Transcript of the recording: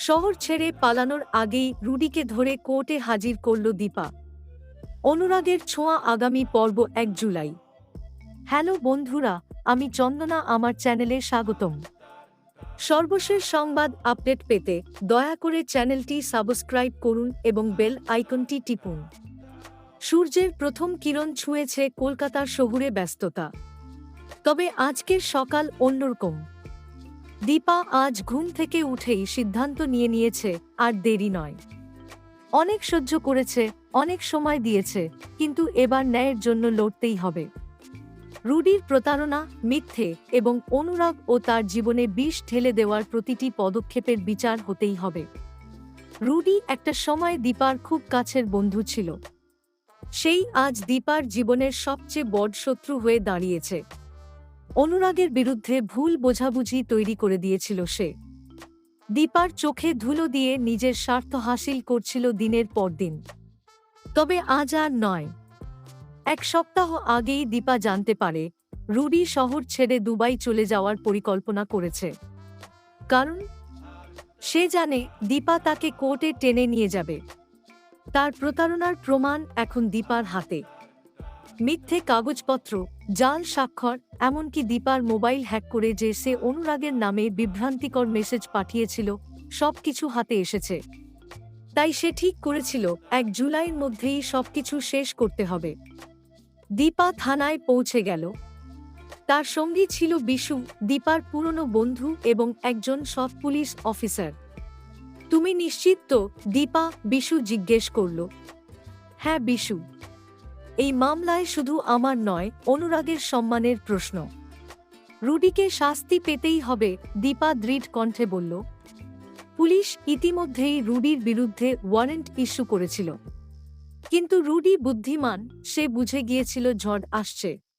শহর ছেড়ে পালানোর আগেই রুডিকে ধরে কোর্টে হাজির করল দীপা। অনুরাগের ছোঁয়া আগামী পর্ব এক জুলাই। হ্যালো বন্ধুরা, আমি চন্দনা, আমার চ্যানেলে স্বাগতম। সর্বশেষ সংবাদ আপডেট পেতে দয়া করে চ্যানেলটি সাবস্ক্রাইব করুন এবং বেল আইকনটি টিপুন। সূর্যের প্রথম কিরণ ছুঁয়েছে কলকাতার শহুরে ব্যস্ততা। তবে আজকের সকাল অন্যরকম। দীপা আজ ঘুম থেকে উঠেই সিদ্ধান্ত নিয়ে নিয়েছে, আর দেরি নয়। অনেক সহ্য করেছে, অনেক সময় দিয়েছে, কিন্তু এবার ন্যায়ের জন্য লড়তেই হবে। রুডির প্রতারণা, মিথ্যে এবং অনুরাগ ও তার জীবনে বিষ ঠেলে দেওয়ার প্রতিটি পদক্ষেপের বিচার হতেই হবে। রুডি একটা সময় দীপার খুব কাছের বন্ধু ছিল। সেই আজ দীপার জীবনের সবচেয়ে বড় শত্রু হয়ে দাঁড়িয়েছে। অনুরাগের বিরুদ্ধে ভুল বোঝাবুঝি তৈরি করে দিয়েছিল সে। দীপার চোখে ধুলো দিয়ে নিজের স্বার্থ হাসিল করছিল দিনের পর দিন। তবে আজ আর নয়। এক সপ্তাহ আগেই দীপা জানতে পারে, রুডি শহর ছেড়ে দুবাই চলে যাওয়ার পরিকল্পনা করেছে। কারণ সে জানে দীপা তাকে কোর্টে টেনে নিয়ে যাবে। তার প্রতারণার প্রমাণ এখন দীপার হাতে। মিথ্যে কাগজপত্র, জাল স্বাক্ষর এমনকি দীপার মোবাইল হ্যাক করে যে সে অনুরাগের নামে বিভ্রান্তিকর মেসেজ পাঠিয়েছিল সব কিছু হাতে এসেছে। তাই সে ঠিক করেছিল, এক জুলাইয়ের মধ্যেই সবকিছু শেষ করতে হবে। দীপা থানায় পৌঁছে গেল। তার সঙ্গী ছিল বিশু, দীপার পুরনো বন্ধু এবং একজন সৎ পুলিশ অফিসার। তুমি নিশ্চিত তো? দীপা বিশু জিজ্ঞেস করল। হ্যাঁ বিশু। এই মামলায় শুধু আমার নয়, অনুরাগের সম্মানের প্রশ্ন। রুডিকে শাস্তি পেতেই হবে, দীপা দৃঢ় কণ্ঠে বলল। পুলিশ ইতিমধ্যেই রুডির বিরুদ্ধে ওয়ারেন্ট ইস্যু করেছিল। কিন্তু রুডি বুদ্ধিমান, সে বুঝে গিয়েছিল ঝড় আসছে।